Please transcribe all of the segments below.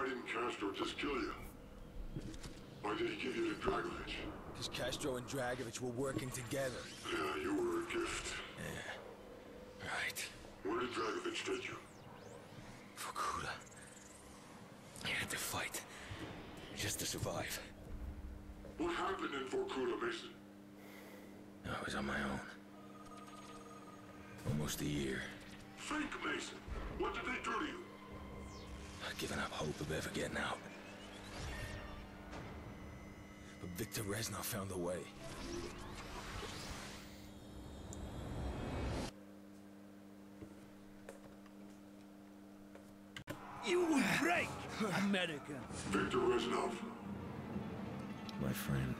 why didn't Castro just kill you? Why did he give you to Dragovich? Because Castro and Dragovich were working together. Yeah, you were a gift. Yeah. Right. Where did Dragovich take you? Fukuda. I had to fight. Just to survive. What happened in Vorkuta, Mason? I was on my own. Almost a year. Fake Mason. What did they do to you? I'd given up hope of ever getting out. But Victor Reznov found a way. You will break, American. Victor Reznov. My friend.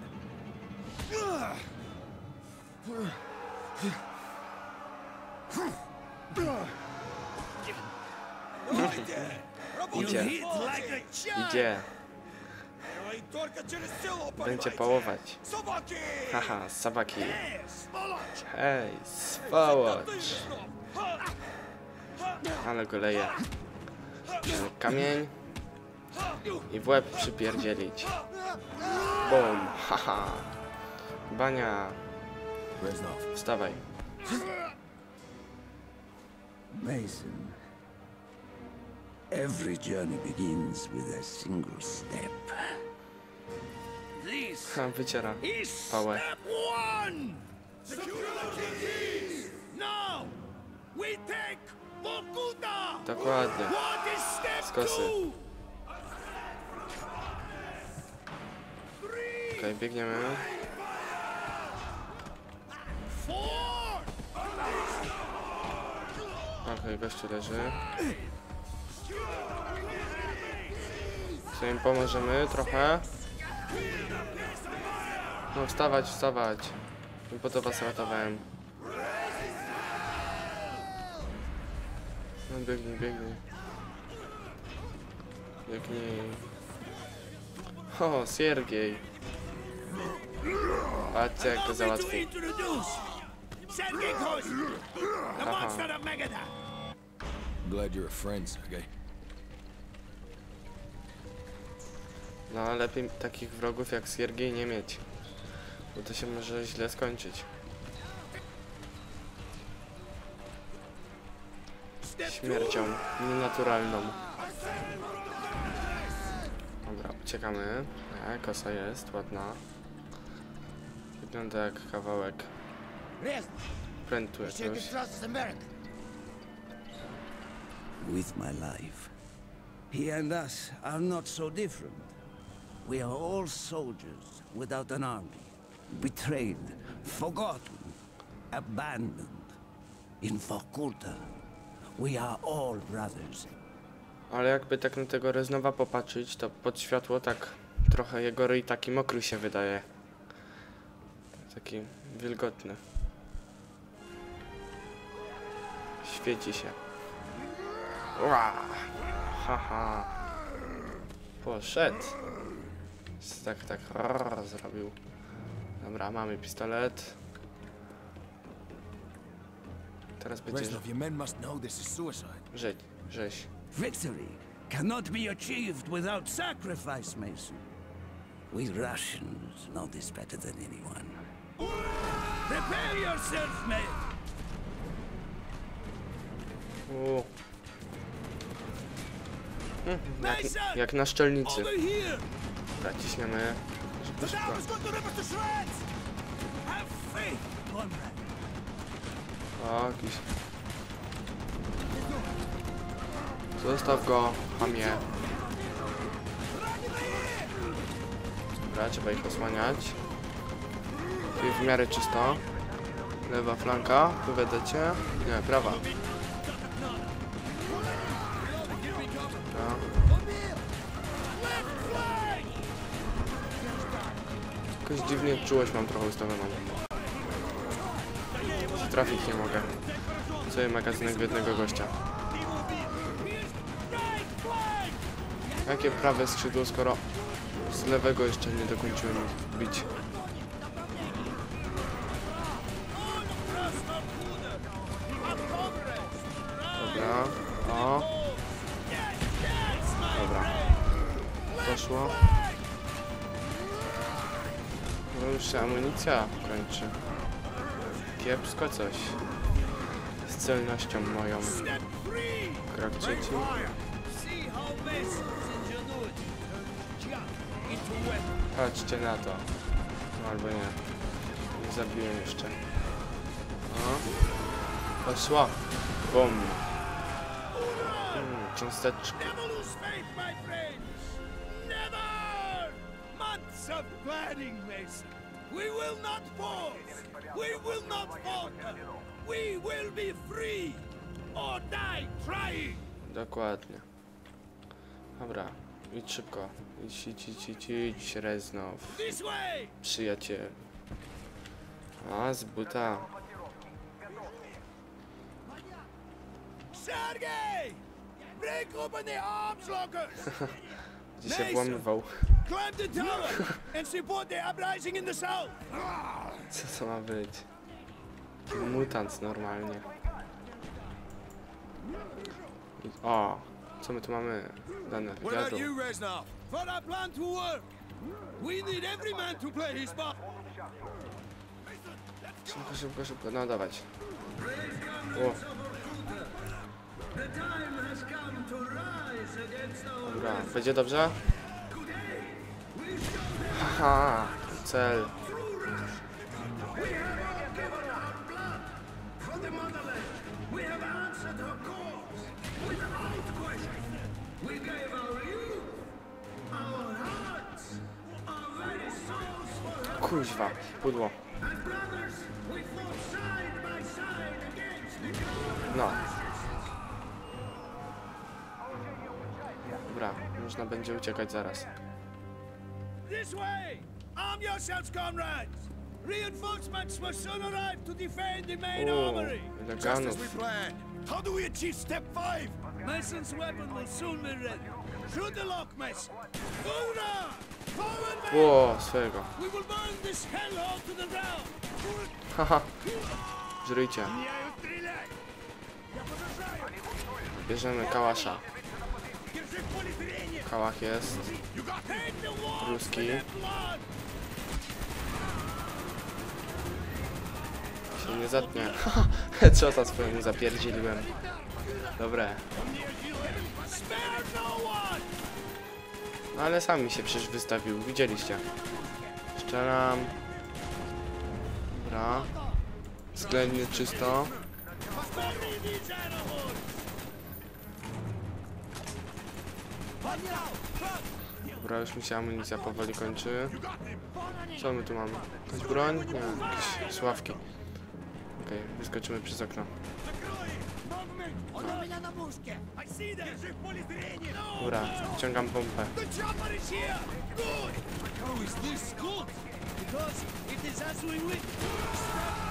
idzie. Idzie. Będzie pałować. Haha, sabaki. Hej, swolocz. Ale go leje. Kamień. I w łeb przypierdzielić. Bum, haha. Bania. Wstawaj. Mason. Every journey begins with a single step. This Ha, wyciera is pałę. step one! Secure the keys! Now! We take Bokuta! Dokładnie. What is step Skosy. two? Okej, biegniemy. Okej, gościu leży. Co im pomożemy trochę? No wstawać, wstawać. I po to was ratowałem. No biegnij, biegnij. Biegnij. O, Siergiej. Patrzcie jak go of Megadon. Glad you're a friend, Sergey. No, lepiej takich wrogów jak Siergiej nie mieć. Bo to się może źle skończyć. Śmiercią nienaturalną. Dobra, uciekamy. E, kosa jest, ładna. Wygląda jak kawałek prętu jakiegoś. With my life. He and us are not so different. We are all soldiers without an army. Betrayed, forgotten, abandoned. In Fakulta, we are all brothers. Ale jakby tak na tego Reznowa popatrzeć, to pod światło tak trochę jego ryj taki mokry się wydaje. Taki wilgotny. Świeci się. Ła! Haha. Poszedł. Tak, tak rrr, zrobił. Dobra, mamy pistolet. Teraz będzie Reznov, your men must know this is suicide. rzeź, rzeź. Victory cannot be achieved without sacrifice, Mason. We Russians know this better than anyone. Prepare yourself, mate. Mhm, Jak, jak na szczelnicy. Dobra, ciśniemy. O, jakiś... Zostaw go, hamie. Dobra, trzeba ich osłaniać. Jest w miarę czysto. Lewa flanka, tu wiedzecie? Nie, prawa. Jakoś dziwnie czułość mam trochę ustawioną. Trafić nie mogę. Cały magazynek w jednego gościa. Jakie prawe skrzydło, skoro z lewego jeszcze nie dokończyłem bić. Dobra, o. Dobra. poszło. No już się amunicja kończy. Kiepsko coś. Z celnością moją. Krok trzeci. Patrzcie na to. No albo nie. Nie zabiłem jeszcze. O. Poszło. Bum. Hmm, cząsteczki. Months of planning, Mason. We will not fall. We will not falter. We will be free or die trying. Dokładnie. Dobra. Idź szybko. Idź, idź, idź, idź, idź, Reznow. Przyjaciel. A, z buta. Sergei! Break open the arms lockers! Gdzie się włamywał. Co to ma być? Mutant normalnie. O, co my tu mamy? Dane, wiadro. Szybko, szybko, szybko, no dawać. O. Dobra, będzie dobrze? Haha, cel. Kuźwa, pudło. No. Można będzie uciekać zaraz. This way! Arm yourselves, comrades! Reinforcements will soon arrive to defend the main armory! ile ganów. planned. How do we achieve step five? Mason's weapon will soon be ready. Shoot the lock, Mason! Hoorah! Ło, swojego. We! Haha. Żryjcie. Bierzemy kałasza. Kałach jest. Ruski. Się nie zatnie. Headshota swojemu zapierdzieliłem. Dobre. No ale sam mi się przecież wystawił. Widzieliście. Szczeram. Dobra. Względnie czysto. Dobra, już mi się amunicja powoli kończy. Co my tu mamy? Jakaś broń? Nie, jakieś sławki. Okej, wyskoczymy przez okno. No! Dobra, wciągam pompę.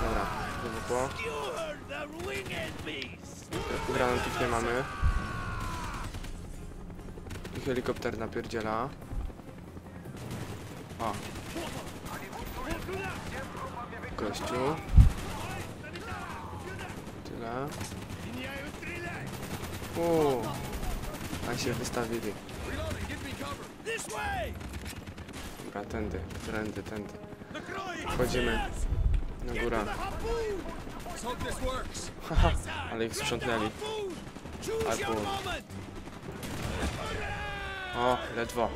Dobra, wybuchło. Granatów nie mamy. I helikopter napierdziela. O. Gościu. Tyle. Uuu. A się wystawili. Dobra, tędy, tędy, tędy. Wchodzimy na górę. Haha, ale ich sprzątnęli. Harpoon! O, ledwo.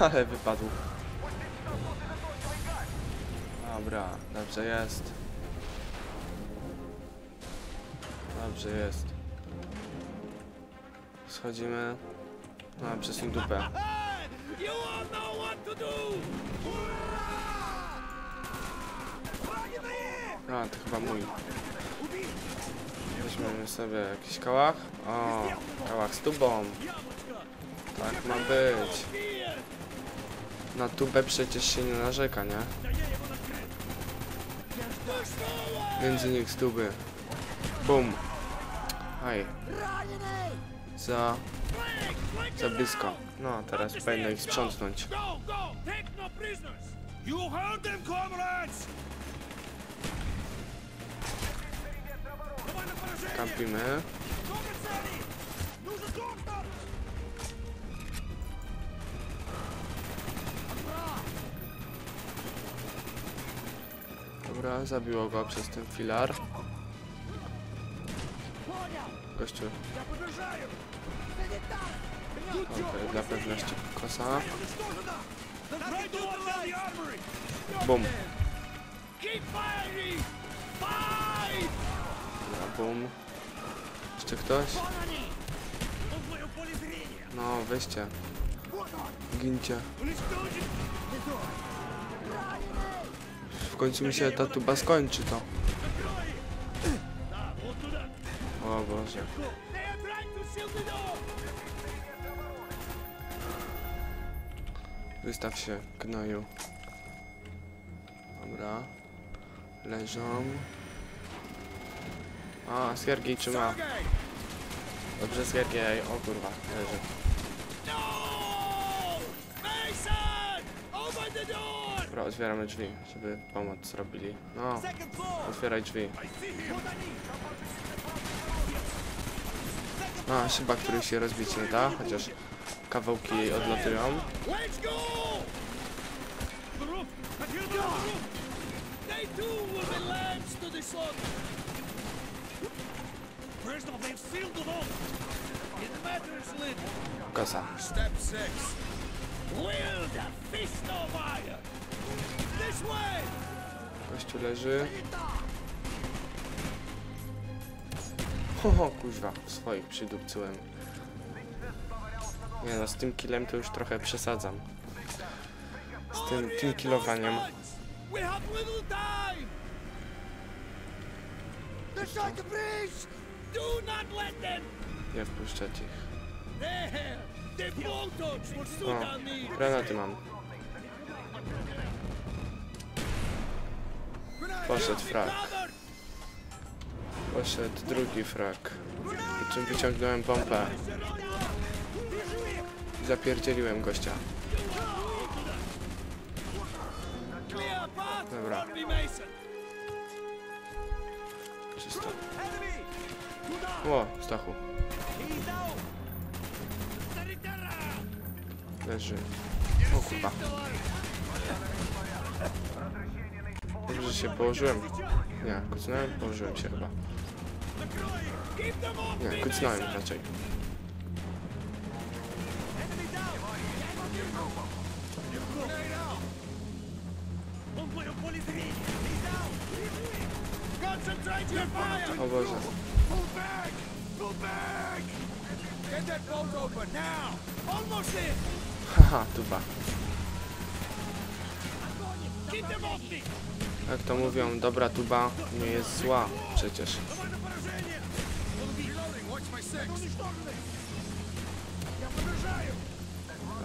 Ale wypadł. Dobra, dobrze jest. Dobrze jest. Schodzimy. No, dupę. What to do! A, to chyba mój. Weźmiemy sobie jakiś kałach. O, kałach z tubą. Tak ma być. Na tubę przecież się nie narzeka, nie? Między nich z tuby. Bum. Aj. Za... Za blisko. No, teraz powinno ich sprzątnąć. You heard them, comrades! Kampimy. Dobra, zabiło go przez ten filar. Gościu. Okej, okay, dla pewności kosa. Bum. Keep firing! Fight! Dobra, bum. Jeszcze ktoś? No, weźcie. Gincie. W końcu mi się ta tuba skończy to. O Boże. Wystaw się, gnoju. Dobra. Leżą. A, Siergiej trzyma. Dobrze, Siergiej. O kurwa, leży. Dobra, otwieramy drzwi, żeby pomoc zrobili. No, otwieraj drzwi. A, szyba, której się rozbić nie da, chociaż kawałki jej odlatują. They too will be lambs to the slaughter! Kosa. Step six. Wield a fist of iron! This way! Gościu leży. Ho, kuźwa, swoich przydupcyłem. Nie no, z tym killem to już trochę przesadzam. Z tym, tym killowaniem. We have little time! They're trying to breach! Do not let them! Nie wpuszczać ich. O, granaty mam. Poszedł frak. Poszedł drugi frak. Po czym wyciągnąłem pompę. Zapierdzieliłem gościa. Dobra. Czysto. O, Stachu. Leży. O kurwa. Dobrze, się położyłem. Nie, kucnąłem? Położyłem się chyba. Nie, kucnąłem raczej. O Boże. Pull back! Pull back! Get that bolt open now! Almost in! Haha, tuba. Keep them off me! Jak to mówią, dobra tuba nie jest zła przecież. Reloading, watch my six! Dobra.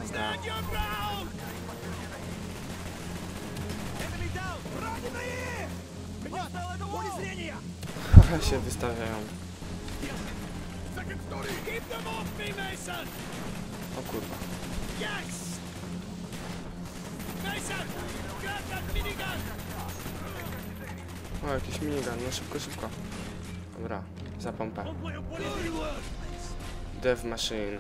Stand your ground! Enemy down! Враги на E! Меня стало поле зрения! Haha, się wystawiają. O kurwa. O, jakiś minigun, no szybko, szybko. Dobra, za pompę. Dev Machine.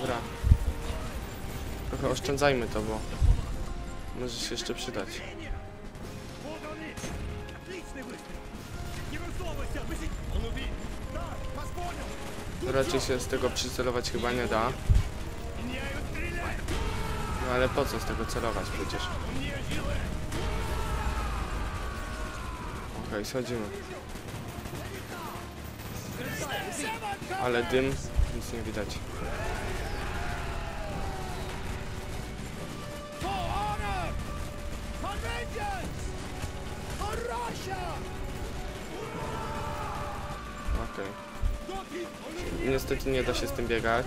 Dobra, trochę oszczędzajmy to, bo może się jeszcze przydać. Raczej się z tego przycelować chyba nie da. No ale po co z tego celować przecież? Okej, okay, schodzimy. Ale dym, nic nie widać. Okej. Okay. Niestety nie da się z tym biegać.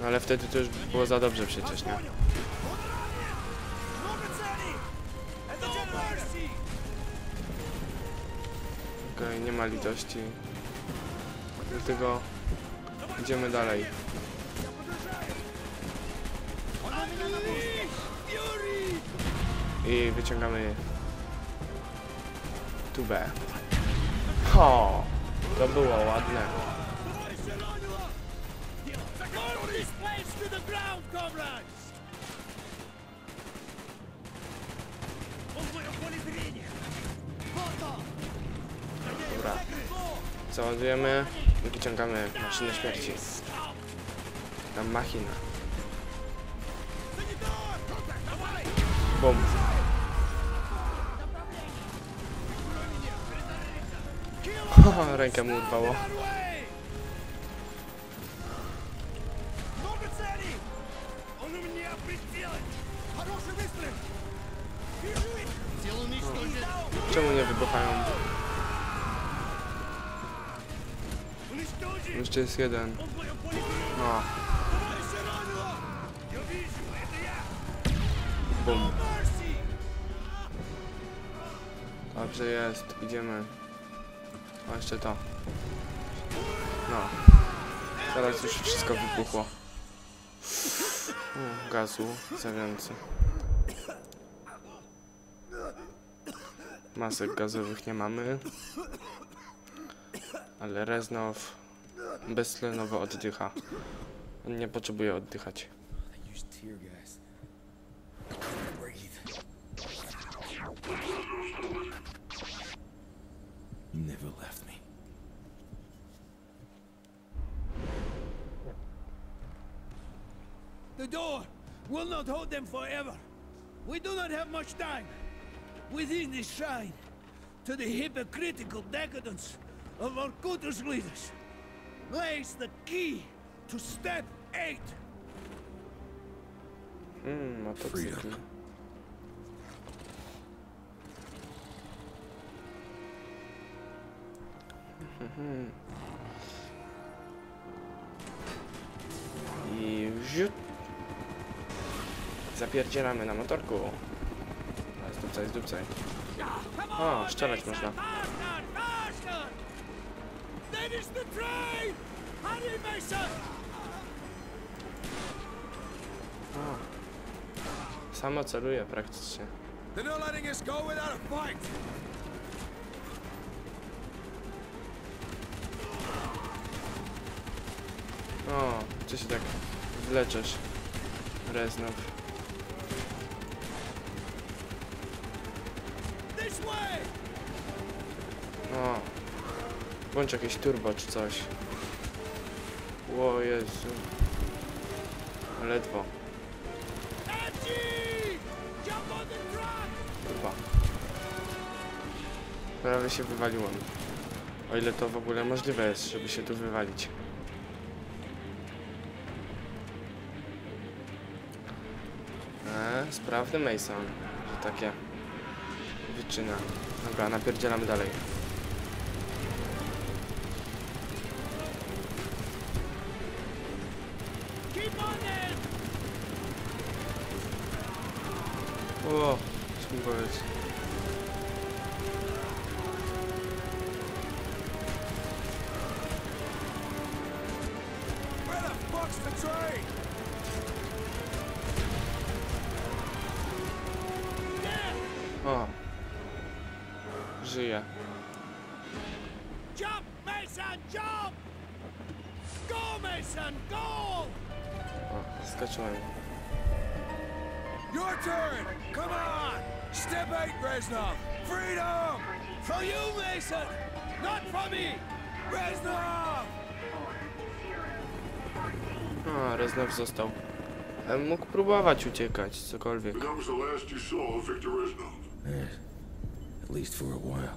No ale wtedy to już było za dobrze przecież, nie? Okej, okay, nie ma litości. Dlatego idziemy dalej. I wyciągamy tu B. Ho! To było ładne. Dobra. Załadujemy i wyciągamy maszynę śmierci. Tam machina. Bum. O, rękę mu urwało. Czemu nie wybuchają? Jeszcze jest jeden. No. Bum. Dobrze jest, idziemy. O, jeszcze to. No. Teraz już wszystko wybuchło. U, gazu za więcej. Masek gazowych nie mamy. Ale Reznow beztlenowo oddycha. On nie potrzebuje oddychać. Never left door will not hold them forever. We do not have much time. Within this shrine, to the hypocritical decadence of our Orkutus leaders, lays the key to step eight. Motocykl. Mhm. I wziut. Zapierdzielamy na motorku. Zdupcaj, zdupcaj. Come O, strzelać można. Mason! Samo celuje praktycznie. O, ty się tak wleczesz. Reznow. Włącz jakieś turbo czy coś. O Jezu. Ledwo. Kurwa. Prawie się wywaliłem. O ile to w ogóle możliwe jest, żeby się tu wywalić. Eee, sprawny Mason, takie wyczyna. Dobra, napierdzielamy dalej. O. Żyje. Jump, Mason, jump! Go, Mason, go! O, skoczyłem. Your turn! Come on! Step eight, Reznov! Freedom! For you, Mason! Not for me! Reznov! O, Reznow został. Mógł próbować uciekać, cokolwiek. But that was the last you saw of Victor Reznov. At least for a while.